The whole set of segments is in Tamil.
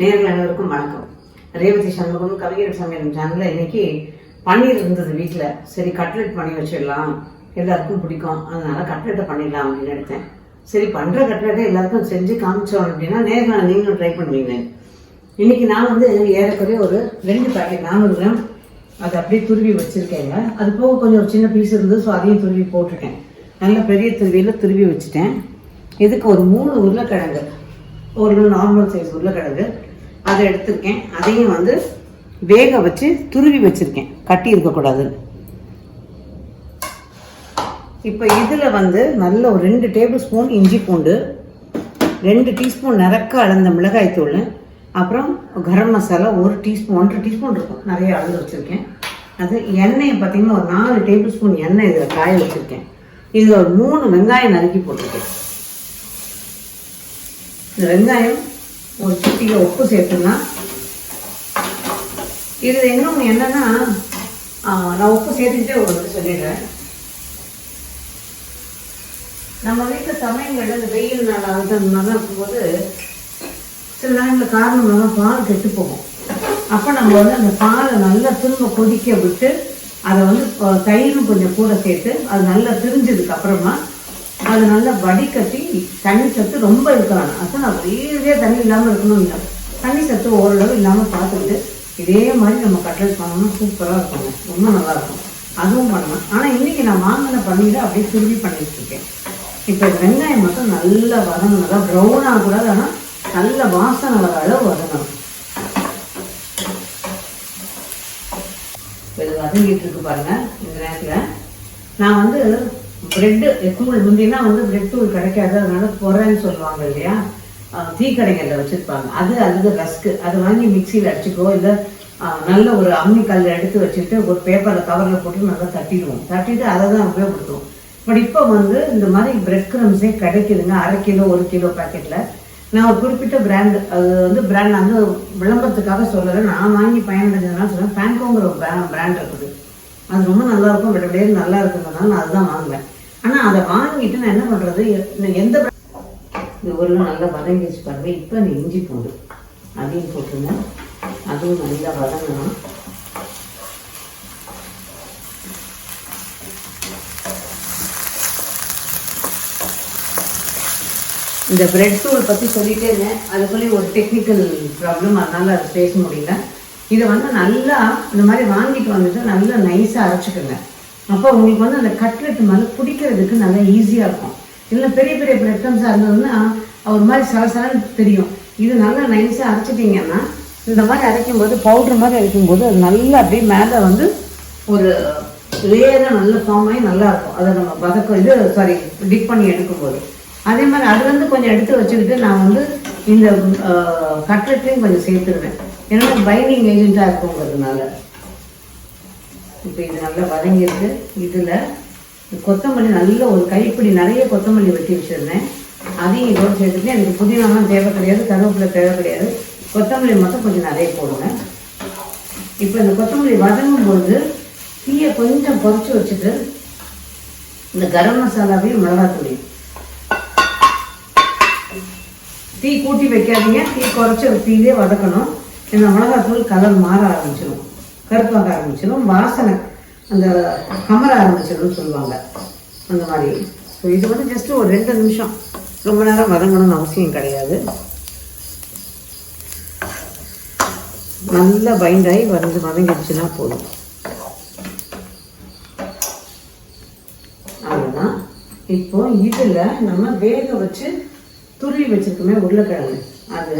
நேர்கள் அனைவருக்கும் வணக்கம். ரேவதி சண்முகம் கவிஞர் சமையல் சேனல்ல இன்னைக்கு பன்னீர் இருந்தது வீட்டில் சரி கட்லெட் பண்ணி வச்சிடலாம். எல்லாருக்கும் பிடிக்கும். அதனால கட்லெட்டை பண்ணிடலாம் அப்படின்னு எடுத்தேன் சரி பண்ணுற கட்லெட்டை எல்லாருக்கும் செஞ்சு காமிச்சோம் அப்படின்னா நேரில் நீங்களும் ட்ரை பண்ணுவீங்க. இன்னைக்கு நான் வந்து ஏறக்குறைய ஒரு ரெண்டு பேக்கெட் நானூறு கிராம் அதை அப்படியே துருவி வச்சுருக்கேங்க. அது போக கொஞ்சம் ஒரு சின்ன பீஸ் இருந்தது ஸோ அதையும் துருவி போட்டிருக்கேன். நல்ல பெரிய துருவியில் துருவி வச்சுட்டேன். இதுக்கு ஒரு மூணு உருளைக்கிழங்கு. ஒரு நார்மல் சைஸ் உருளைக்கிழங்கு. அதை எடுத்திருக்கேன். அதையும் வந்து வேக வச்சு துருவி வச்சுருக்கேன். கட்டி இருக்கக்கூடாது. இப்போ இதில் வந்து நல்ல ஒரு ரெண்டு டேபிள் ஸ்பூன் இஞ்சி பூண்டு ரெண்டு டீஸ்பூன் நிறக்க அளந்த மிளகாய் தூள் அப்புறம் கரம் மசாலா ஒரு டீஸ்பூன் ஒன்றரை டீஸ்பூன் இருக்கும். நிறைய அளந்து வச்சுருக்கேன். அது எண்ணெயை பார்த்தீங்கன்னா ஒரு நாலு டேபிள் ஸ்பூன் எண்ணெய் இதில் காய வச்சுருக்கேன். இதில் ஒரு மூணு வெங்காயம் நறுக்கி போட்டிருக்கேன். இந்த வெங்காயம் ஒரு சுட்டிக்கு உப்பு சேர்த்துனா இது இன்னொன்று என்னன்னா நான் உப்பு சேர்த்துக்கிட்டே உங்களுக்கு சொல்லிடுறேன். நம்ம வீட்டில் சமயங்கள் இந்த வெயில் நாள் ஆகுது அந்த இருக்கும்போது சில நேரங்களில் காரணம் பால் கெட்டு போகும். அப்போ நம்ம வந்து அந்த பாலை நல்லா திரும்ப கொதிக்க விட்டு அதை வந்து தயிரும் கொஞ்சம் கூட சேர்த்து அது நல்லா திரிஞ்சதுக்கு அப்புறமா அது நல்லா வடிகட்டி தண்ணி சத்து ரொம்ப இருக்க அதான் அப்படியே நான் ஈஸியாக தண்ணி இல்லாமல் இருக்கணும் இல்லை. தண்ணி சத்து ஓரளவு இல்லாமல் பார்த்துக்கிட்டு இதே மாதிரி நம்ம கட்லட் பண்ணோம்னா சூப்பராக இருக்கும் ரொம்ப நல்லா இருக்கும். அதுவும் பண்ணலாம். ஆனால் இன்னைக்கு நான் வாங்கின பன்னீரை அப்படியே துருவி பண்ணிட்டு இருக்கேன். இப்போ வெங்காயம் மட்டும் நல்லா வதங்கணும். நல்லா ப்ரௌனாக ஆகக்கூடாது ஆனால் நல்ல வாசனை வர அளவு வதங்கணும். இது வதங்கிட்டு இருக்கு பாருங்க இந்த நேரத்தில். நான் வந்து பிரெட்டு தூள் முந்தினா வந்து பிரெட் தூள் கிடைக்காது. அதனால பொறன்னு சொல்லுவாங்க இல்லையா? அஹ் டீ கடைகளில் வச்சுருப்பாங்க. அது அல்லது ரஸ்க்கு. அது வாங்கி மிக்சியில் அடிச்சுக்கோ. இல்லை நல்ல ஒரு அம்மி எடுத்து வச்சுட்டு ஒரு பேப்பரில் கவரில் போட்டு நல்லா தட்டிடுவோம். தட்டிட்டு அதை தான் உபயோகப்படுத்துவோம். பட் இப்போ வந்து இந்த மாதிரி பிரெட் கிரம்ஸே கிடைக்குதுங்க. அரை கிலோ ஒரு கிலோ பாக்கெட்டில் நான் ஒரு குறிப்பிட்ட பிராண்ட் அது வந்து பிராண்ட் வந்து விளம்பரத்துக்காக சொல்லலை. நான் வாங்கி பயனடைஞ்சதுனால சொல்லுவேன் பேங்கோங்கிற ஒரு பிராண்ட் இருக்குது. அது ரொம்ப நல்லா இருக்கும். விட விட நல்லா இருக்குங்கிறதுனால நான் அதுதான் வாங்குவேன். ஆனால் அதை வாங்கிட்டு நான் என்ன பண்ணுறது எந்த இது ஒரு நல்லா வதங்கிச்சு பாருங்க. இப்போ அந்த இஞ்சி பூண்டு அதையும் போட்டுருங்க அதுவும் நல்லா வதங்கணும். இந்த பிரெட் தூள் பற்றி சொல்லிட்டே இருந்தேன் அதுக்குள்ளே ஒரு டெக்னிக்கல் ப்ராப்ளம் அதனால் அது பேச முடியல. இதை வந்து நல்லா இந்த மாதிரி வாங்கிட்டு வந்துட்டு நல்லா நைஸாக அரைச்சிக்கோங்க. அப்போ உங்களுக்கு வந்து அந்த கட்லெட் மேலே பிடிக்கிறதுக்கு நல்லா ஈஸியாக இருக்கும். இல்லை பெரிய பெரிய பிரெட் இருந்ததுன்னா ஒரு மாதிரி சலசலன்னு தெரியும். இது நல்லா நைஸாக அரைச்சிட்டிங்கன்னா இந்த மாதிரி அரைக்கும் போது பவுடர் மாதிரி அரைக்கும் போது அது நல்லா அப்படியே மேலே வந்து ஒரு லேயராக நல்ல ஃபார்ம் ஆகி நல்லா இருக்கும். அதை நம்ம பதக்க இது சாரி டிப் பண்ணி எடுக்கும்போது. அதே மாதிரி அதுலேருந்து கொஞ்சம் எடுத்து வச்சுக்கிட்டு நான் வந்து இந்த கட்லெட்லேயும் கொஞ்சம் சேர்த்துருவேன். ஏன்னா பைண்டிங் ஏஜென்ட்டாக இருக்குங்கிறதுனால. இப்போ இது நல்லா வதங்கியிருக்கு. இதில் கொத்தமல்லி நல்ல ஒரு கைப்பிடி நிறைய கொத்தமல்லி வெட்டி வச்சுருந்தேன். அதையும் இதோடு சேர்த்துட்டு எனக்கு புதினாலாம் தேவை கிடையாது கருவேப்பிலை தேவை கிடையாது. கொத்தமல்லி மட்டும் கொஞ்சம் நிறைய போடுங்க. இப்போ இந்த கொத்தமல்லி வதங்கும் பொழுது தீயை கொஞ்சம் பொறிச்சு வச்சுட்டு இந்த கரம் மசாலாவையும் மிளகாத்தூளையும். தீ கூட்டி வைக்காதீங்க. தீ குறைச்ச தீயிலே வதக்கணும். இந்த மிளகாத்தூள் கலர் மாற ஆரம்பிச்சிடும் கருப்பாக ஆரம்பிச்சிடும் வாசனை அந்த கமர ஆரம்பிச்சிடும் சொல்லுவாங்க. அந்த மாதிரி. ஸோ இது வந்து ஜஸ்ட் ஒரு ரெண்டு நிமிஷம். ரொம்ப நேரம் வதங்கணும்னு அவசியம் கிடையாது. நல்லா பைண்டாகி வந்து வதங்கிடுச்சுன்னா போதும். அவ்வளோதான் இப்போ இதில் நம்ம வேக வச்சு துருவி வச்சுருக்கோமே உருளைக்கிழங்கு. அது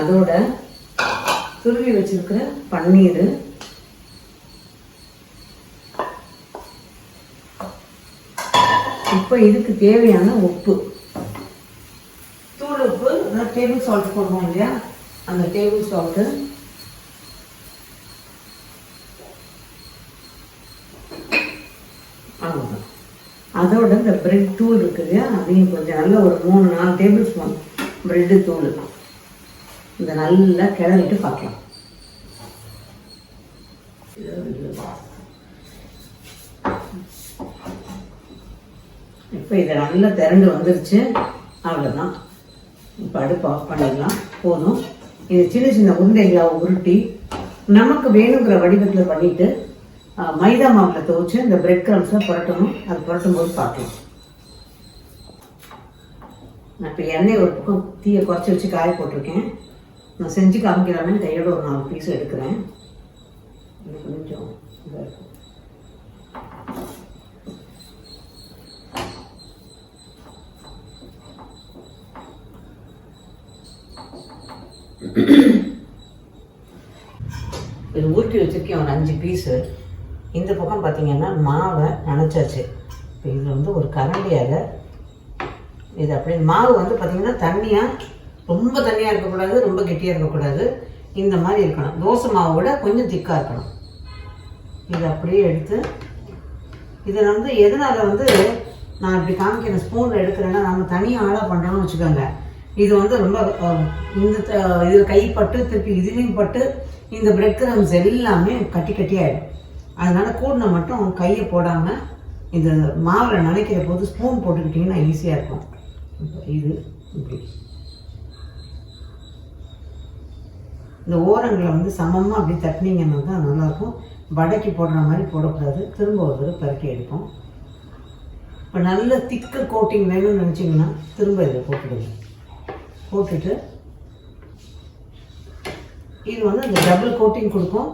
அதோட துருவி வச்சிருக்கிற பன்னீர் இப்போ இதுக்கு தேவையான உப்பு. தூள் உப்பு டேபிள் சால்ட் போடுவோம் இல்லையா? அந்த டேபிள் சால்ட்டு அவ்வளோதான் அதோட இந்த பிரெட் தூள் இருக்கு இல்லையா? அதையும் கொஞ்சம் நல்ல ஒரு மூணு நாலு டேபிள் ஸ்பூன் பிரெட்டு தூள். இந்த நல்லா கிளறிட்டு பார்க்கலாம். இப்போ இதை நல்லா திரண்டு வந்துருச்சு. அவ்வளோதான் இப்போ அடுப்பு ஆஃப் பண்ணிடலாம். போதும். இது சின்ன சின்ன உருண்டைகளாக உருட்டி நமக்கு வேணுங்கிற வடிவத்தில் பண்ணிட்டு மைதா மாவில் துவச்சு இந்த பிரெட் கிரம்ஸில் புரட்டணும். அது புரட்டும் போது பார்க்கலாம். நான் இப்போ எண்ணெய் ஒரு பக்கம் தீயை குறைச்சி வச்சு காய போட்டிருக்கேன். நான் செஞ்சு காமிக்கிறாமே கையோட ஒரு நாலு பீஸ் எடுக்கிறேன். இது கொஞ்சம் இதாக இருக்கும். இது ஊற்றி வச்சிருக்கேன் ஒரு அஞ்சு பீஸு இந்த பக்கம் பார்த்தீங்கன்னா மாவை நினச்சாச்சு. இப்போ இதில் வந்து ஒரு கரண்டியாக இது அப்படி மாவு வந்து பார்த்தீங்கன்னா தண்ணியாக ரொம்ப தண்ணியாக இருக்கக்கூடாது ரொம்ப கெட்டியாக இருக்கக்கூடாது. இந்த மாதிரி இருக்கணும். தோசை மாவை விட கொஞ்சம் திக்காக இருக்கணும். இது அப்படியே எடுத்து இதை வந்து எதனால் வந்து நான் இப்படி காமிக்கிறேன் ஸ்பூனில் எடுக்கிறேன்னா நம்ம தனியாக ஆளாக பண்ணுறோம்னு வச்சுக்கோங்க. இது வந்து ரொம்ப இந்த இது கைப்பட்டு திருப்பி இதுலேயும் பட்டு இந்த பிரெட் கிரம்ஸ் எல்லாமே கட்டி கட்டி ஆகிடும் அதனால கூடின மட்டும் கையை போடாமல் இந்த மாவில் நினைக்கிற போது ஸ்பூன் போட்டுக்கிட்டிங்கன்னா ஈஸியாக இருக்கும். இது இப்படி. இந்த ஓரங்களை வந்து சமமாக அப்படி தட்டினீங்கன்னா தான் நல்லாயிருக்கும். வடைக்கு போடுற மாதிரி போடக்கூடாது. திரும்ப ஒரு தடவை பருக்கி எடுப்போம். இப்போ நல்ல திக்க கோட்டிங் வேணும்னு நினச்சிங்கன்னா திரும்ப இதை போட்டுடுங்க. போட்டுட்டு இது வந்து அந்த டபுள் கோட்டிங் கொடுக்கும்.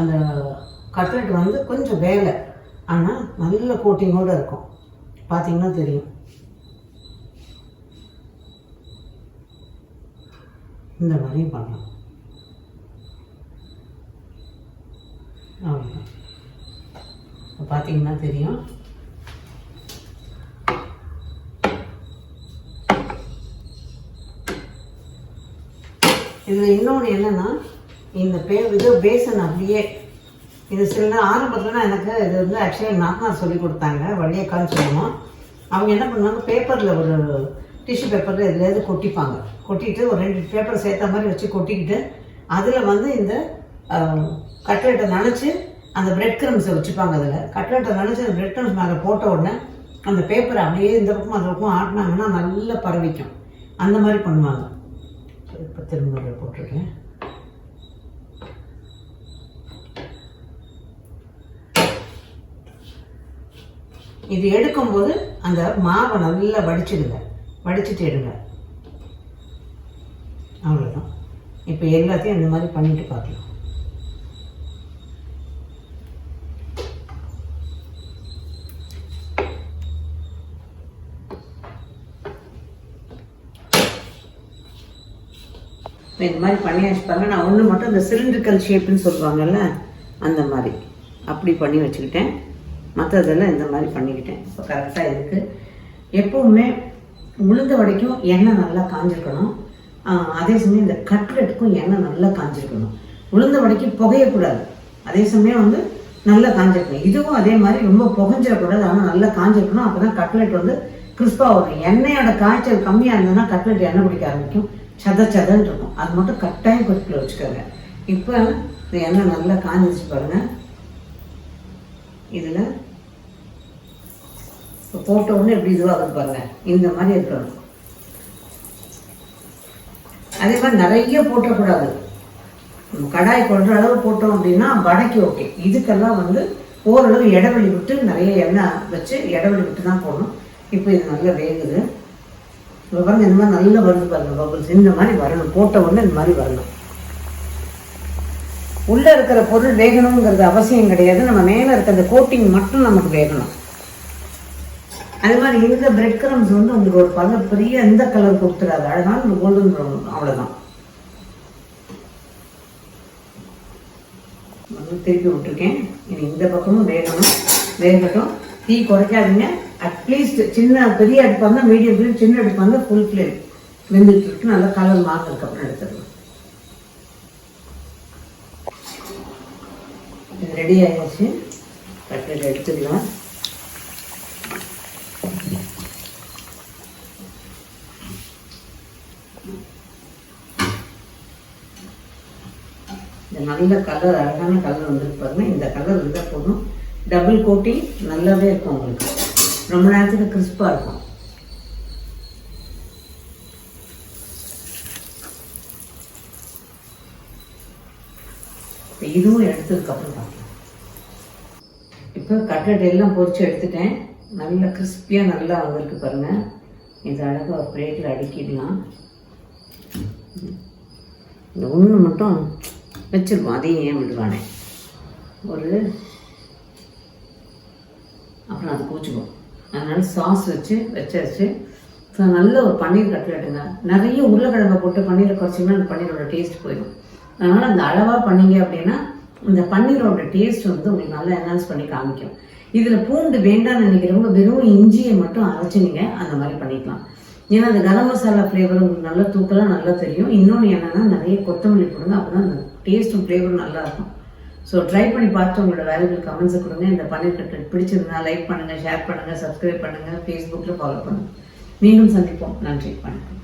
அந்த கட்லெட் வந்து கொஞ்சம் வேலை ஆனால் நல்ல கோட்டிங்கோடு இருக்கும். பார்த்தீங்கன்னா தெரியும். இந்த மாதிரியும் பண்ணலாம். அவ்வளோதான் பார்த்தீங்கன்னா தெரியும். இதில் இன்னொன்று என்னென்னா இந்த பே இது பேசன் அப்படியே இது சில நேரம் ஆரம்பத்தில் எனக்கு இது வந்து ஆக்சுவலி நாத்தனார் சொல்லி கொடுத்தாங்க வழியக்கான்னு சொல்லுவோம் அவங்க என்ன பண்ணுவாங்க பேப்பரில் ஒரு டிஷ்யூ பேப்பரில் எதுலையாவது கொட்டிப்பாங்க. கொட்டிட்டு ஒரு ரெண்டு பேப்பர் சேர்த்த மாதிரி வச்சு கொட்டிக்கிட்டு அதில் வந்து இந்த கட்லெட்டை நினச்சி அந்த பிரெட் கிரம்ஸை வச்சுப்பாங்க அதில். கட்லெட்டை நினச்சி அந்த பிரெட் கிரம்ஸ் மேலே போட்ட உடனே அந்த பேப்பரை அப்படியே இந்த பக்கம் அந்த பக்கம் ஆட்டினாங்கன்னா நல்லா பரவிக்கும். அந்த மாதிரி பண்ணுவாங்க. இப்போ திரும்ப போட்டிருக்கேன். இது எடுக்கும்போது அந்த மாவை நல்லா வடிச்சிடுங்க. வடிச்சிட்டு எடுங்க. அவ்வளோதான் இப்போ எல்லாத்தையும் இந்த மாதிரி பண்ணிட்டு பார்க்கலாம். இப்போ இந்த மாதிரி பண்ணி வச்சுப்பாங்க. நான் ஒன்று மட்டும் இந்த சிலிண்ட்ரிக்கல் ஷேப்புன்னு சொல்லுவாங்கல்ல அந்த மாதிரி. அப்படி பண்ணி வச்சுக்கிட்டேன். மற்றதெல்லாம் இந்த மாதிரி பண்ணிக்கிட்டேன். இப்போ கரெக்டாக இருக்குது எப்போவுமே உளுந்த வடைக்கும் எண்ணெய் நல்லா காஞ்சிருக்கணும். அதே சமயம் இந்த கட்லெட்டுக்கும் எண்ணெய் நல்லா காஞ்சிருக்கணும். உளுந்த வடைக்கு புகையக்கூடாது. அதே சமயம் வந்து நல்லா காஞ்சிருக்கணும். இதுவும் அதே மாதிரி ரொம்ப புகஞ்சிடக்கூடாது ஆனால் நல்லா காஞ்சிருக்கணும். அப்போ தான் கட்லெட் வந்து கிறிஸ்பாக வரும். எண்ணெயோட காய்ச்சல் கம்மியாக இருந்ததுன்னா கட்லெட் எண்ணெய் பிடிக்க ஆரம்பிக்கும். சத சதன்னு இருக்கும். அது மட்டும் கட்டாயம் குறிப்பில் வச்சுக்கோங்க. இப்போ இந்த எண்ணெய் நல்லா காஞ்சிச்சு பாருங்க. இதில் இப்போ போட்ட உடனே எப்படி இதுவாகுது பாருங்க. இந்த மாதிரி இருக்கணும் அதே மாதிரி நிறைய போட்டக்கூடாது. நம்ம கடாய் கொள்ற அளவு போட்டோம் அப்படின்னா வடைக்கு ஓகே இதுக்கெல்லாம் வந்து ஓரளவு இடைவெளி விட்டு நிறைய எண்ணெய் வச்சு இடைவெளி விட்டு தான் போடணும். இப்போ இது நல்லா வேகுது. இப்போ பாருங்க இந்த மாதிரி நல்லா வருது பாருங்க பபிள்ஸ் இந்த மாதிரி வரணும். போட்ட உடனே இந்த மாதிரி வரணும். உள்ள இருக்கிற பொருள் வேகணுங்கிறது அவசியம் கிடையாது. நம்ம மேல இருக்க அந்த கோட்டிங் மட்டும் நமக்கு வேகணும். அது மாதிரி இந்த பிரெட் கிரம்ஸ் வந்து உங்களுக்கு ஒரு பல பெரிய எந்த கலர் கொடுத்துடாது. அதனால இந்த கோல்டன் ப்ரௌன் அவ்வளவுதான். திருப்பி விட்டுருக்கேன். இனி இந்த பக்கமும் வேகணும். வேகட்டும். தீ குறைக்காதீங்க. அட்லீஸ்ட் சின்ன பெரிய அடுப்பு வந்தால் மீடியம் ஃப்ளேம் சின்ன அடுப்பு வந்தால் ஃபுல் ஃப்ளேம் வெந்துட்டு இருக்கு. நல்லா கலர் மாற்றதுக்கு அப்புறம் எடுத்துடலாம். ரெடி ஆயாச்சு கட்லெட் எடுத்துக்கலாம். இந்த நல்ல கலர் அழகான கலர் வந்துருக்கு பாருங்க. இந்த கலர் இருந்தால் போதும். டபுள் கோட்டிங் நல்லாவே இருக்கும் உங்களுக்கு. ரொம்ப நேரத்துக்கு கிறிஸ்பாக இருக்கும் இதுவும் எடுத்ததுக்கப்புறம் பார்க்கலாம் இப்போ கட்லட் எல்லாம் பொறிச்சு எடுத்துட்டேன் நல்லா கிறிஸ்பியாக நல்லா வந்திருக்கு பாருங்கள் இது அழகாக ஒரு பிளேட்டில் அடுக்கிடலாம் இந்த ஒன்று மட்டும் வச்சுருக்கோம் அதையும் ஏன் விடுவானே ஒரு அப்புறம் அது கூச்சிக்கும் அதனால சாஸ் வச்சு வச்சாச்சு. ஸோ நல்ல ஒரு பன்னீர் கட்லெட்டுங்க நிறைய உருளைக்கிழங்க போட்டு பன்னீரை குறைச்சிங்கன்னா அந்த பன்னீரோட டேஸ்ட் போயிடும். அதனால் அந்த அளவாக பண்ணீங்க அப்படின்னா இந்த பன்னீரோட டேஸ்ட் வந்து உங்களுக்கு நல்லா என்ஹான்ஸ் பண்ணி காமிக்கும். இதில் பூண்டு வேண்டாம்னு நினைக்கிறவங்க வெறும் இஞ்சியை மட்டும் அரைச்சி நீங்கள் அந்த மாதிரி பண்ணிக்கலாம். ஏன்னா அந்த கரம் மசாலா ஃப்ளேவர் உங்களுக்கு நல்லா தூக்கலாக நல்லா தெரியும். இன்னொன்று என்னென்னா நிறைய கொத்தமல்லி போடுங்க அப்போ தான் அந்த டேஸ்ட்டும் ஃப்ளேவரும் நல்லாயிருக்கும் ஸோ ட்ரை பண்ணி பார்த்து உங்களோட வேல்யூபிள் கமெண்ட்ஸை கொடுங்க. இந்த பன்னீர் கட்லெட் பிடிச்சிருந்தா லைக் பண்ணுங்கள் ஷேர் பண்ணுங்கள் சப்ஸ்கிரைப் பண்ணுங்கள் ஃபேஸ்புக்கில் ஃபாலோ பண்ணுங்கள் மீண்டும் சந்திப்போம். நன்றி வணக்கம்.